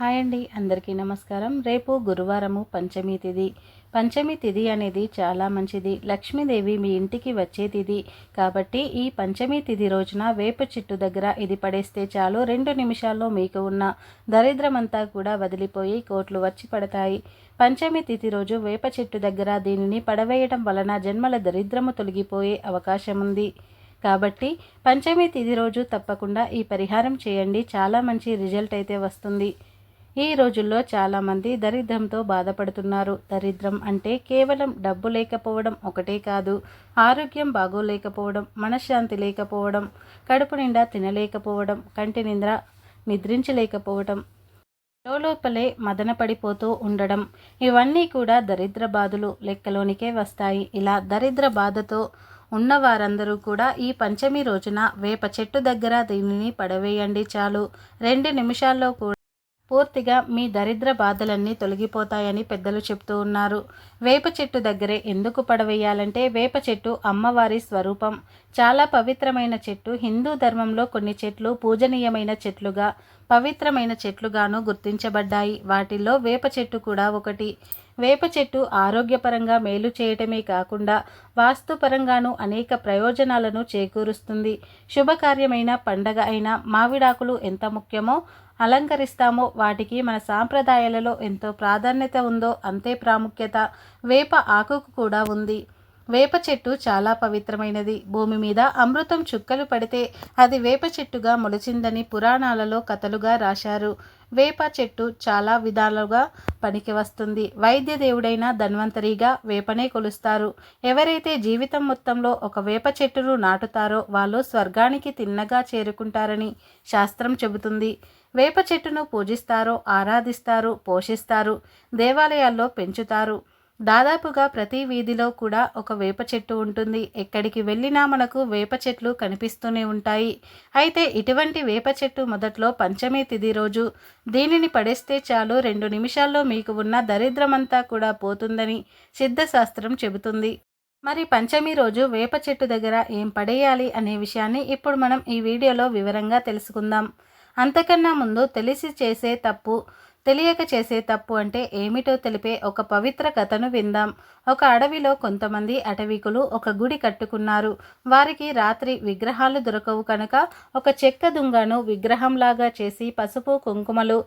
Hi అండి అందరికీ నమస్కారం. రేపు గురువారము పంచమి తిథి పంచమి తిథి అనేది చాలా మంచిది. లక్ష్మీదేవి మీ ఇంటికి వచ్చే తిథి కాబట్టి ఈ పంచమి తిథి రోజున వేప చెట్టు దగ్గర ఇది పడేస్తే చాలు రెండు నిమిషాల్లో మీకు ఉన్న దరిద్రమంతా కూడా వదిలిపోయి కోట్లు వచ్చి పడతాయి. పంచమి తిథి రోజు వేప చెట్టు దగ్గర దీనిని పడవేయడం వలన జన్మల దరిద్రము తొలగిపోయే అవకాశం ఉంది కాబట్టి పంచమి తిథి రోజు తప్పకుండా ఈ పరిహారం చేయండి. చాలా మంచి రిజల్ట్ అయితే వస్తుంది. ఈ రోజుల్లో చాలామంది దరిద్రంతో బాధపడుతున్నారు. దరిద్రం అంటే కేవలం డబ్బు లేకపోవడం ఒకటే కాదు. ఆరోగ్యం బాగోలేకపోవడం మనశ్శాంతి లేకపోవడం కడుపు నిండా తినలేకపోవడం కంటి నింద్ర నిద్రించలేకపోవడం లోపలే మదన పడిపోతూ ఉండడం. ఇవన్నీ కూడా దరిద్ర బాధలు లెక్కలోనికే వస్తాయి. ఇలా దరిద్ర బాధతో ఉన్న వారందరూ కూడా ఈ పంచమి రోజున వేప చెట్టు దగ్గర దీనిని పడవేయండి చాలు. రెండు నిమిషాల్లో కూడా పూర్తిగా మీ దరిద్ర బాధలన్నీ తొలగిపోతాయని పెద్దలు చెప్తూ ఉన్నారు. వేప చెట్టు దగ్గరే ఎందుకు పడవేయాలంటే వేప చెట్టు అమ్మవారి స్వరూపం. చాలా పవిత్రమైన చెట్టు. హిందూ ధర్మంలో కొన్ని చెట్లు పూజనీయమైన చెట్లుగా పవిత్రమైన చెట్లుగాను గుర్తించబడ్డాయి. వాటిల్లో వేప చెట్టు కూడా ఒకటి. వేప చెట్టు ఆరోగ్యపరంగా మేలు చేయటమే కాకుండా వాస్తుపరంగాను అనేక ప్రయోజనాలను చేకూరుస్తుంది. శుభకార్యమైన పండగ అయిన మావిడాకులు ఎంత ముఖ్యమో అలంకరిస్తామో వాటికి మన సాంప్రదాయాలలో ఎంతో ప్రాధాన్యత ఉందో అంతే ప్రాముఖ్యత వేప ఆకుకు కూడా ఉంది. వేప చెట్టు చాలా పవిత్రమైనది. భూమి మీద అమృతం చుక్కలు పడితే అది వేప చెట్టుగా మొలిచిందని పురాణాలలో కథలుగా రాశారు. వేప చెట్టు చాలా విధాలుగా పనికి వస్తుంది. వైద్య దేవుడైన ధన్వంతరిగా వేపనే కొలుస్తారు. ఎవరైతే జీవితం మొత్తంలో ఒక వేప చెట్టును నాటుతారో వాళ్ళు స్వర్గానికి తిన్నగా చేరుకుంటారని శాస్త్రం చెబుతుంది. వేప చెట్టును పూజిస్తారు ఆరాధిస్తారు పోషిస్తారు దేవాలయాల్లో పెంచుతారు. దాదాపుగా ప్రతి వీధిలో కూడా ఒక వేప చెట్టు ఉంటుంది. ఎక్కడికి వెళ్ళినా మనకు వేప చెట్లు కనిపిస్తూనే ఉంటాయి. అయితే ఇటువంటి వేప చెట్టు మొదట్లో పంచమి తిది రోజు. దీనిని పడేస్తే చాలు రెండు నిమిషాల్లో మీకు ఉన్న దరిద్రమంతా కూడా పోతుందని సిద్ధశాస్త్రం చెబుతుంది. మరి పంచమి రోజు వేప చెట్టు దగ్గర ఏం పడేయాలి అనే విషయాన్ని ఇప్పుడు మనం ఈ వీడియోలో వివరంగా తెలుసుకుందాం. అంతకన్నా ముందు తెలిసి చేసే తప్పు తెలియక చేసే తప్పు అంటే ఏమిటో తెలిపే ఒక పవిత్ర కథను విందాం. ఒక అడవిలో కొంతమంది అటవికులు ఒక గుడి కట్టుకున్నారు. వారికి రాత్రి విగ్రహాలు దొరకవు కనుక ఒక చెక్క దుంగను విగ్రహంలాగా చేసి పసుపు కుంకుమలు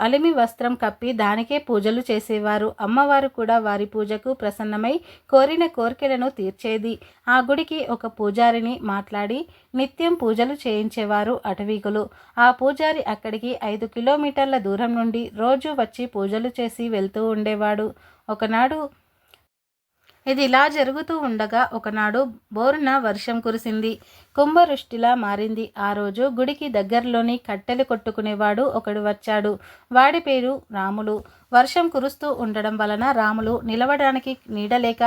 అలిమి వస్త్రం కప్పి దానికే పూజలు చేసేవారు. అమ్మవారు కూడా వారి పూజకు ప్రసన్నమై కోరిన కోరికలను తీర్చేది. ఆ గుడికి ఒక పూజారిని మాట్లాడి నిత్యం పూజలు చేయించేవారు అటవీకులు. ఆ పూజారి అక్కడికి ఐదు కిలోమీటర్ల దూరం నుండి రోజు వచ్చి పూజలు చేసి వెళ్తూ ఉండేవాడు. ఒకనాడు ఇది ఇలా జరుగుతూ ఉండగా ఒకనాడు బోరున వర్షం కురిసింది. కుంభవృష్టిలా మారింది. ఆ రోజు గుడికి దగ్గరలోని కట్టెలు కొట్టుకునేవాడు ఒకడు వచ్చాడు. వాడి పేరు రాములు. వర్షం కురుస్తూ ఉండడం వలన రాములు నిలవడానికి నీడలేక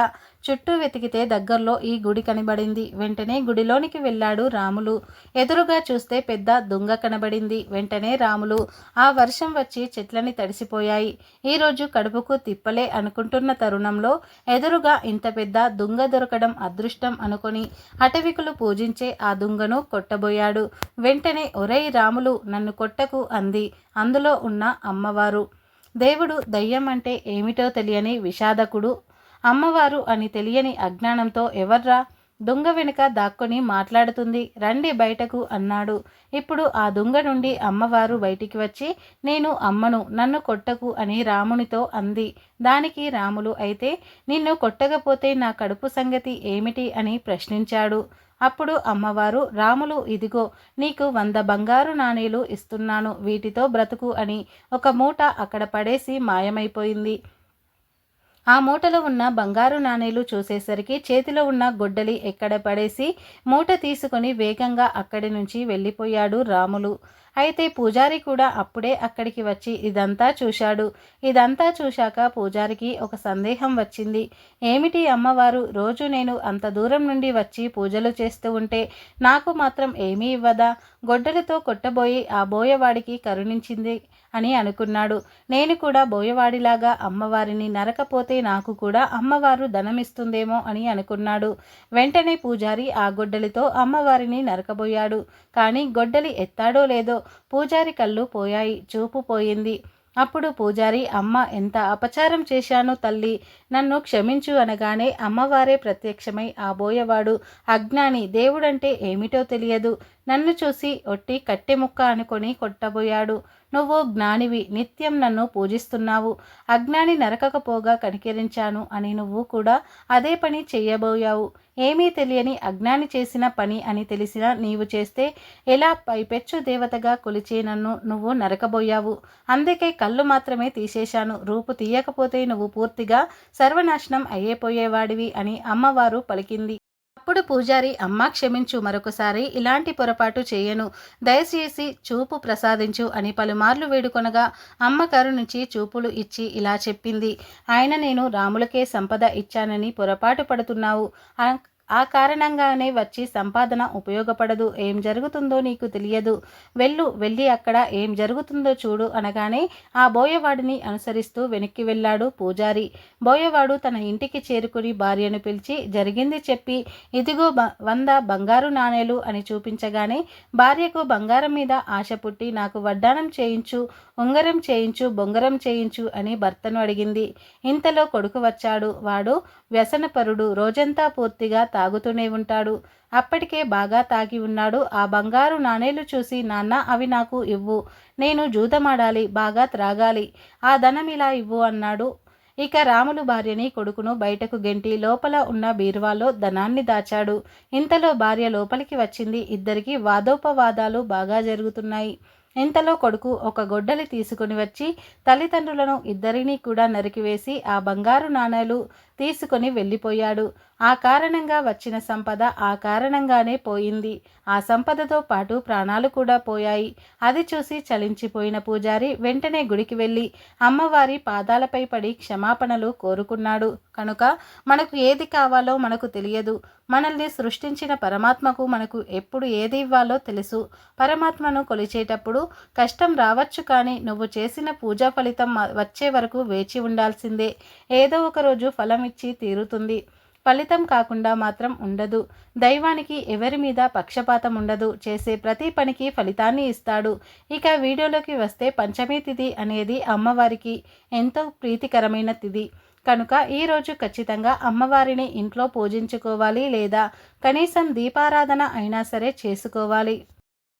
చుట్టూ వెతికితే దగ్గరలో ఈ గుడి కనబడింది. వెంటనే గుడిలోనికి వెళ్ళాడు రాములు. ఎదురుగా చూస్తే పెద్ద దుంగ కనబడింది. వెంటనే రాములు ఆ వర్షం వచ్చి చెట్లని తడిసిపోయాయి. ఈరోజు కడుపుకు తిప్పలే అనుకుంటున్న తరుణంలో ఎదురుగా ఇంత పెద్ద దుంగ దొరకడం అదృష్టం అనుకొని అటవికులు పూజించే ఆ దుంగను కొట్టబోయాడు. వెంటనే ఒరై రాములు నన్ను కొట్టకు అంది. అందులో ఉన్న అమ్మవారు. దేవుడు దయ్యం అంటే ఏమిటో తెలియని విషాదకుడు అమ్మవారు అని తెలియని అజ్ఞానంతో ఎవర్రా దొంగ వెనుక దాక్కొని మాట్లాడుతుంది. రండి బయటకు అన్నాడు. ఇప్పుడు ఆ దొంగ నుండి అమ్మవారు బయటికి వచ్చి నేను అమ్మను నన్ను కొట్టకు అని రామునితో అంది. దానికి రాములు అయితే నిన్ను కొట్టకపోతే నా కడుపు సంగతి ఏమిటి అని ప్రశ్నించాడు. అప్పుడు అమ్మవారు రాములు ఇదిగో నీకు వంద బంగారు నాణేలు ఇస్తున్నాను వీటితో బ్రతుకు అని ఒక మూట అక్కడ పడేసి మాయమైపోయింది. ఆ మూటలో ఉన్న బంగారు నాణేలు చూసేసరికి చేతిలో ఉన్న గొడ్డలి ఎక్కడ పడేసి మూట తీసుకుని వేగంగా అక్కడి నుంచి వెళ్ళిపోయాడు రాములు. అయితే పూజారి కూడా అప్పుడే అక్కడికి వచ్చి ఇదంతా చూశాడు. ఇదంతా చూశాక పూజారికి ఒక సందేహం వచ్చింది. ఏమిటి అమ్మవారు రోజు నేను అంత దూరం నుండి వచ్చి పూజలు చేస్తూ ఉంటే నాకు మాత్రం ఏమీ ఇవ్వదా? గొడ్డలతో కొట్టబోయి ఆ బోయవాడికి కరుణించింది అని అనుకున్నాడు. నేను కూడా బోయవాడిలాగా అమ్మవారిని నరకపోతే నాకు కూడా అమ్మవారు ధనమిస్తుందేమో అని అనుకున్నాడు. వెంటనే పూజారి ఆ గొడ్డలితో అమ్మవారిని నరకబోయాడు. కానీ గొడ్డలి ఎత్తాడో లేదో పూజారి కళ్ళు పోయాయి చూపు పోయింది. అప్పుడు పూజారి అమ్మ ఎంత అపచారం చేశాను తల్లి. నన్ను క్షమించు అనగానే అమ్మవారే ప్రత్యక్షమై ఆ బోయవాడు. అజ్ఞాని దేవుడంటే ఏమిటో తెలియదు. నన్ను చూసి ఒట్టి కట్టె ముక్క అనుకొని కొట్టబోయాడు. నువ్వు జ్ఞానివి నిత్యం నన్ను పూజిస్తున్నావు. అజ్ఞాని నరకకపోగా కనికరించాను అని నువ్వు కూడా అదే పని చెయ్యబోయావు ఏమీ తెలియని అజ్ఞాని చేసిన పని అని తెలిసినా నీవు చేస్తే ఎలా పైపెచ్చు దేవతగా కొలిచే నన్ను నువ్వు నరకబోయావు? అందుకే కళ్ళు మాత్రమే తీసేశాను. రూపు తీయకపోతే నువ్వు పూర్తిగా సర్వనాశనం అయ్యేపోయేవాడివి అని అమ్మవారు పలికింది. అప్పుడు పూజారి అమ్మ క్షమించు మరొకసారి ఇలాంటి పొరపాటు చేయను. దయచేసి చూపు ప్రసాదించు అని పలుమార్లు వేడుకొనగా అమ్మ నుంచి చూపులు ఇచ్చి ఇలా చెప్పింది. ఆయన నేను రాములకే సంపద ఇచ్చానని పొరపాటు పడుతున్నావు. ఆ కారణంగానే వచ్చి సంపాదన ఉపయోగపడదు. ఏం జరుగుతుందో నీకు తెలియదు. వెళ్ళు వెళ్ళి అక్కడ ఏం జరుగుతుందో చూడు అనగానే ఆ బోయవాడిని అనుసరిస్తూ వెనక్కి వెళ్ళాడు పూజారి. బోయవాడు తన ఇంటికి చేరుకుని భార్యను పిలిచి జరిగింది చెప్పి ఇదిగో వంద బంగారు నాణేలు అని చూపించగానే భార్యకు బంగారం మీద ఆశ పుట్టి నాకు వడ్డానం చేయించు ఉంగరం చేయించు బొంగరం చేయించు అని భర్తను అడిగింది. ఇంతలో కొడుకు వచ్చాడు. వాడు వ్యసనపరుడు. రోజంతా పూర్తిగా తాగుతూనే ఉంటాడు. అప్పటికే బాగా తాగి ఉన్నాడు. ఆ బంగారు నాణేలు చూసి నాన్న అవి నాకు ఇవ్వు. నేను జూదమాడాలి బాగా త్రాగాలి. ఆ ధనం ఇలా ఇవ్వు అన్నాడు. ఇక రాములు భార్యని కొడుకును బయటకు గెంటి లోపల ఉన్న బీరువాలో ధనాన్ని దాచాడు. ఇంతలో భార్య లోపలికి వచ్చింది. ఇద్దరికి వాదోపవాదాలు బాగా జరుగుతున్నాయి. ఇంతలో కొడుకు ఒక గొడ్డలి తీసుకుని వచ్చి తల్లిదండ్రులను ఇద్దరినీ కూడా నరికివేసి ఆ బంగారు నాణేలు తీసుకొని వెళ్ళిపోయాడు. ఆ కారణంగా వచ్చిన సంపద ఆ కారణంగానే పోయింది. ఆ సంపదతో పాటు ప్రాణాలు కూడా పోయాయి. అది చూసి చలించిపోయిన పూజారి వెంటనే గుడికి వెళ్ళి అమ్మవారి పాదాలపై పడి క్షమాపణలు కోరుకున్నాడు. కనుక మనకు ఏది కావాలో మనకు తెలియదు. మనల్ని సృష్టించిన పరమాత్మకు మనకు ఎప్పుడు ఏది ఇవ్వాలో తెలుసు. పరమాత్మను కొలిచేటప్పుడు కష్టం రావచ్చు కానీ నువ్వు చేసిన పూజా ఫలితం వచ్చే వరకు వేచి ఉండాల్సిందే. ఏదో ఒక రోజు ఫలం ఇచ్చి తీరుతుంది. ఫలితం కాకుండా మాత్రం ఉండదు. దైవానికి ఎవరి మీద పక్షపాతం ఉండదు. చేసే ప్రతి పనికి ఫలితాన్ని ఇస్తాడు. ఇక వీడియోలోకి వస్తే పంచమీ తిథి అనేది అమ్మవారికి ఎంతో ప్రీతికరమైన తిథి కనుక ఈరోజు ఖచ్చితంగా అమ్మవారిని ఇంట్లో పూజించుకోవాలి లేదా కనీసం దీపారాధన అయినా సరే చేసుకోవాలి.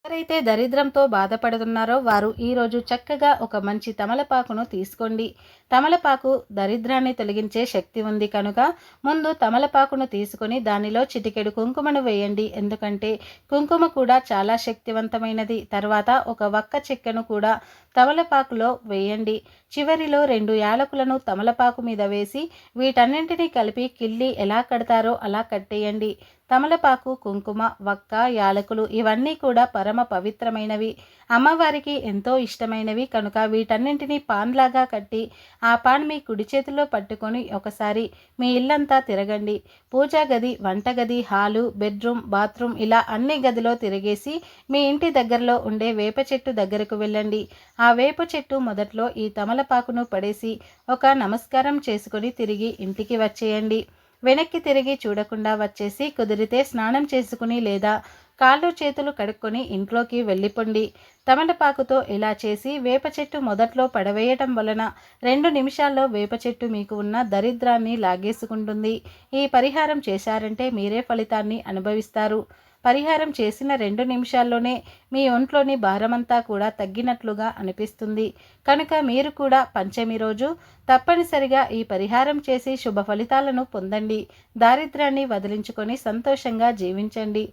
ఎవరైతే దరిద్రంతో బాధపడుతున్నారో వారు ఈరోజు చక్కగా ఒక మంచి తమలపాకును తీసుకోండి. తమలపాకు దరిద్రాన్ని తొలగించే శక్తి ఉంది కనుక ముందు తమలపాకును తీసుకొని దానిలో చిటికెడు కుంకుమను వేయండి. ఎందుకంటే కుంకుమ కూడా చాలా శక్తివంతమైనది. తర్వాత ఒక వక్క చెక్కను కూడా తమలపాకులో వేయండి. చివరిలో రెండు యాలకులను తమలపాకు మీద వేసి వీటన్నింటినీ కలిపి కిల్లి ఎలా కడతారో అలా కట్టేయండి. తమలపాకు కుంకుమ వక్క యాలకులు ఇవన్నీ కూడా పరమ పవిత్రమైనవి. అమ్మవారికి ఎంతో ఇష్టమైనవి. కనుక వీటన్నింటినీ పాన్లాగా కట్టి ఆ పాన్ మీ కుడి చేతిలో పట్టుకొని ఒకసారి మీ ఇల్లంతా తిరగండి. పూజా గది వంటగది హాలు బెడ్రూమ్ బాత్రూమ్ ఇలా అన్ని గదిలో తిరిగేసి మీ ఇంటి దగ్గరలో ఉండే వేప చెట్టు దగ్గరకు వెళ్ళండి. ఆ వేప చెట్టు మొదట్లో ఈ తమలపాకును పడేసి ఒక నమస్కారం చేసుకొని తిరిగి ఇంటికి వచ్చేయండి. వెనక్కి తిరిగి చూడకుండా వచ్చేసి కుదిరితే స్నానం చేసుకుని లేదా కాళ్ళు చేతులు కడుక్కొని ఇంట్లోకి వెళ్ళిపోండి. తమలపాకుతో ఇలా చేసి వేప చెట్టు మొదట్లో పడవేయటం వలన రెండు నిమిషాల్లో వేప చెట్టు మీకు ఉన్న దరిద్రాన్ని లాగేసుకుంటుంది. ఈ పరిహారం చేశారంటే మీరే ఫలితాన్ని అనుభవిస్తారు. పరిహారం చేసిన రెండు నిమిషాల్లోనే మీ ఒంట్లోని భారమంతా కూడా తగ్గినట్లుగా అనిపిస్తుంది. కనుక మీరు కూడా పంచమి రోజు తప్పనిసరిగా ఈ పరిహారం చేసి శుభ ఫలితాలను పొందండి. దారిద్ర్యాన్ని వదిలించుకొని సంతోషంగా జీవించండి.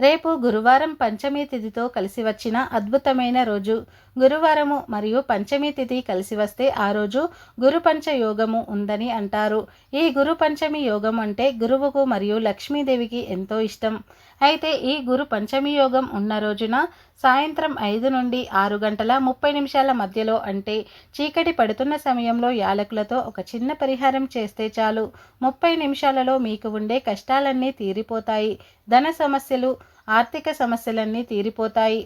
రేపు గురువారం పంచమీ తిథితో కలిసి వచ్చిన అద్భుతమైన రోజు. గురువారము మరియు పంచమీ తిథి కలిసి వస్తే ఆ రోజు గురు పంచ యోగము ఉందని అంటారు. ఈ గురు పంచమి యోగం అంటే గురువుకు మరియు లక్ష్మీదేవికి ఎంతో ఇష్టం. అయితే ఈ గురు పంచమి యోగం ఉన్న రోజున సాయంత్రం ఐదు నుండి ఆరు గంటల ముప్పై నిమిషాల మధ్యలో అంటే చీకటి పడుతున్న సమయంలో యాలకులతో ఒక చిన్న పరిహారం చేస్తే చాలు. ముప్పై నిమిషాలలో మీకు ఉండే కష్టాలన్నీ తీరిపోతాయి. ధన సమస్యలు ఆర్థిక సమస్యలన్నీ తీరిపోతాయి.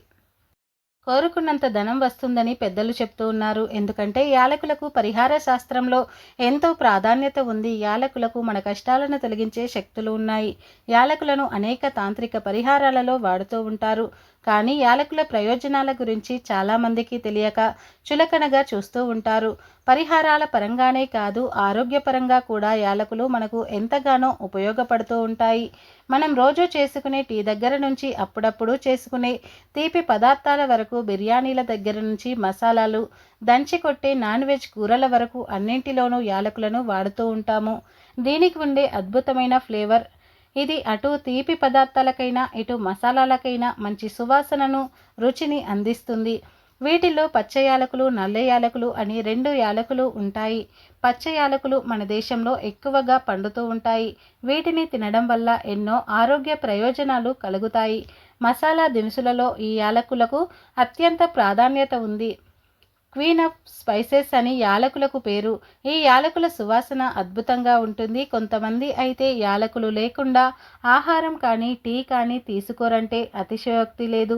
కోరుకున్నంత ధనం వస్తుందని పెద్దలు చెప్తూ ఉన్నారు. ఎందుకంటే యాలకులకు పరిహార శాస్త్రంలో ఎంతో ప్రాధాన్యత ఉంది. యాలకులకు మన కష్టాలను తొలగించే శక్తులు ఉన్నాయి. యాలకులను అనేక తాంత్రిక పరిహారాలలో వాడుతూ ఉంటారు. కానీ యాలకుల ప్రయోజనాల గురించి చాలామందికి తెలియక చులకనగా చూస్తూ ఉంటారు. పరిహారాల పరంగానే కాదు ఆరోగ్యపరంగా కూడా యాలకులు మనకు ఎంతగానో ఉపయోగపడుతూ ఉంటాయి. మనం రోజు చేసుకునే టీ దగ్గర నుంచి అప్పుడప్పుడు చేసుకునే తీపి పదార్థాల వరకు బిర్యానీల దగ్గర నుంచి మసాలాలు దంచి కొట్టే నాన్ వెజ్ కూరల వరకు అన్నింటిలోనూ యాలకులను వాడుతూ ఉంటాము. దీనికి ఉండే అద్భుతమైన ఫ్లేవర్ ఇది అటు తీపి పదార్థాలకైనా ఇటు మసాలాలకైనా మంచి సువాసనను రుచిని అందిస్తుంది. వీటిలో పచ్చ యాలకులు నల్ల యాలకులు అని రెండు యాలకులు ఉంటాయి. పచ్చ యాలకులు మన దేశంలో ఎక్కువగా పండుతూ ఉంటాయి. వీటిని తినడం వల్ల ఎన్నో ఆరోగ్య ప్రయోజనాలు కలుగుతాయి. మసాలా దినుసులలో ఈ యాలకులకు అత్యంత ప్రాధాన్యత ఉంది. క్వీన్ ఆఫ్ స్పైసెస్ అని యాలకులకు పేరు. ఈ యాలకుల సువాసన అద్భుతంగా ఉంటుంది. కొంతమంది అయితే యాలకులు లేకుండా ఆహారం కానీ టీ కానీ తీసుకోరంటే అతిశయోక్తి లేదు.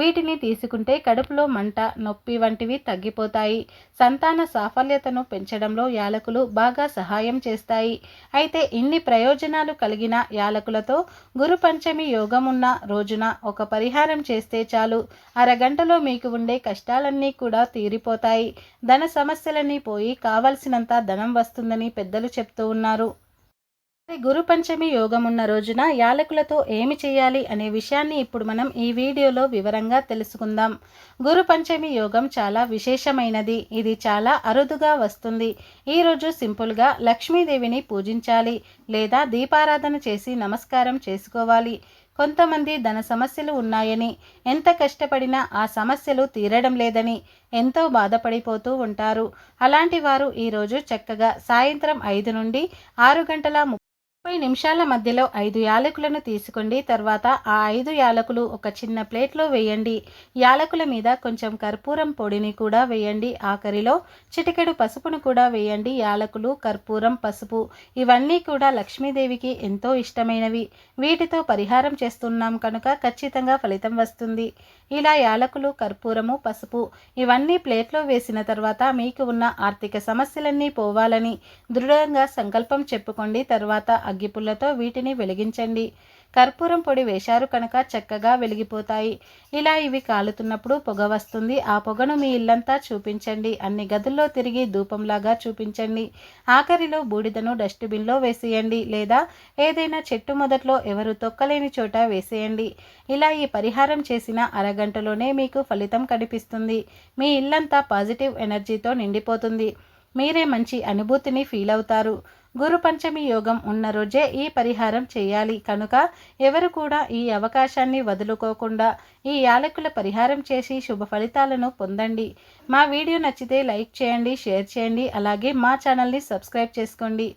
వీటిని తీసుకుంటే కడుపులో మంట నొప్పి వంటివి తగ్గిపోతాయి. సంతాన సాఫల్యతను పెంచడంలో యాలకులు బాగా సహాయం చేస్తాయి. అయితే ఇన్ని ప్రయోజనాలు కలిగిన యాలకులతో గురు పంచమి యోగం ఉన్న రోజున ఒక పరిహారం చేస్తే చాలు. అరగంటలో మీకు ఉండే కష్టాలన్నీ కూడా తీరిపో తీరిపోతాయి ధన సమస్యలన్నీ పోయి కావలసినంత ధనం వస్తుందని పెద్దలు చెప్తూ ఉన్నారు. గురు పంచమి యోగం ఉన్న రోజున యాలకులతో ఏమి చేయాలి అనే విషయాన్ని ఇప్పుడు మనం ఈ వీడియోలో వివరంగా తెలుసుకుందాం. గురు పంచమి యోగం చాలా విశేషమైనది. ఇది చాలా అరుదుగా వస్తుంది. ఈరోజు సింపుల్గా లక్ష్మీదేవిని పూజించాలి లేదా దీపారాధన చేసి నమస్కారం చేసుకోవాలి. కొంతమంది ధన సమస్యలు ఉన్నాయని ఎంత కష్టపడినా ఆ సమస్యలు తీరడం లేదని ఎంతో బాధపడిపోతూ ఉంటారు. అలాంటి వారు ఈరోజు చక్కగా సాయంత్రం ఐదు నుండి ఆరు గంటల ముప్పై నిమిషాల మధ్యలో ఐదు యాలకులను తీసుకోండి. తర్వాత ఆ ఐదు యాలకులు ఒక చిన్న ప్లేట్లో వేయండి. యాలకుల మీద కొంచెం కర్పూరం పొడిని కూడా వేయండి. ఆఖరిలో చిటికెడు పసుపును కూడా వేయండి. యాలకులు కర్పూరం పసుపు ఇవన్నీ కూడా లక్ష్మీదేవికి ఎంతో ఇష్టమైనవి. వీటితో పరిహారం చేస్తున్నాం కనుక ఖచ్చితంగా ఫలితం వస్తుంది. ఇలా యాలకులు కర్పూరము పసుపు ఇవన్నీ ప్లేట్లో వేసిన తర్వాత మీకు ఉన్న ఆర్థిక సమస్యలన్నీ పోవాలని దృఢంగా సంకల్పం చెప్పుకోండి. తర్వాత అగ్గిపుల్లతో వీటిని వెలిగించండి. కర్పూరం పొడి వేశారు కనుక చక్కగా వెలిగిపోతాయి. ఇలా ఇవి కాలుతున్నప్పుడు పొగ వస్తుంది. ఆ పొగను మీ ఇల్లంతా చూపించండి. అన్ని గదుల్లో తిరిగి ధూపంలాగా చూపించండి. ఆఖరిలో బూడిదను డస్ట్బిన్లో వేసేయండి. లేదా ఏదైనా చెట్టు మొదట్లో ఎవరు తొక్కలేని చోట వేసేయండి. ఇలా ఈ పరిహారం చేసిన అరగంటలోనే మీకు ఫలితం కనిపిస్తుంది. మీ ఇల్లంతా పాజిటివ్ ఎనర్జీతో నిండిపోతుంది. మీరే మంచి అనుభూతిని ఫీల్ అవుతారు. గురు పంచమి యోగం ఉన్న రోజే ఈ పరిహారం చేయాలి. కనుక ఎవరు కూడా ఈ అవకాశాన్ని వదులుకోకుండా ఈ యాలకుల పరిహారం చేసి శుభ ఫలితాలను పొందండి. మా వీడియో నచ్చితే లైక్ చేయండి షేర్ చేయండి అలాగే మా ఛానల్ని సబ్స్క్రైబ్ చేసుకోండి.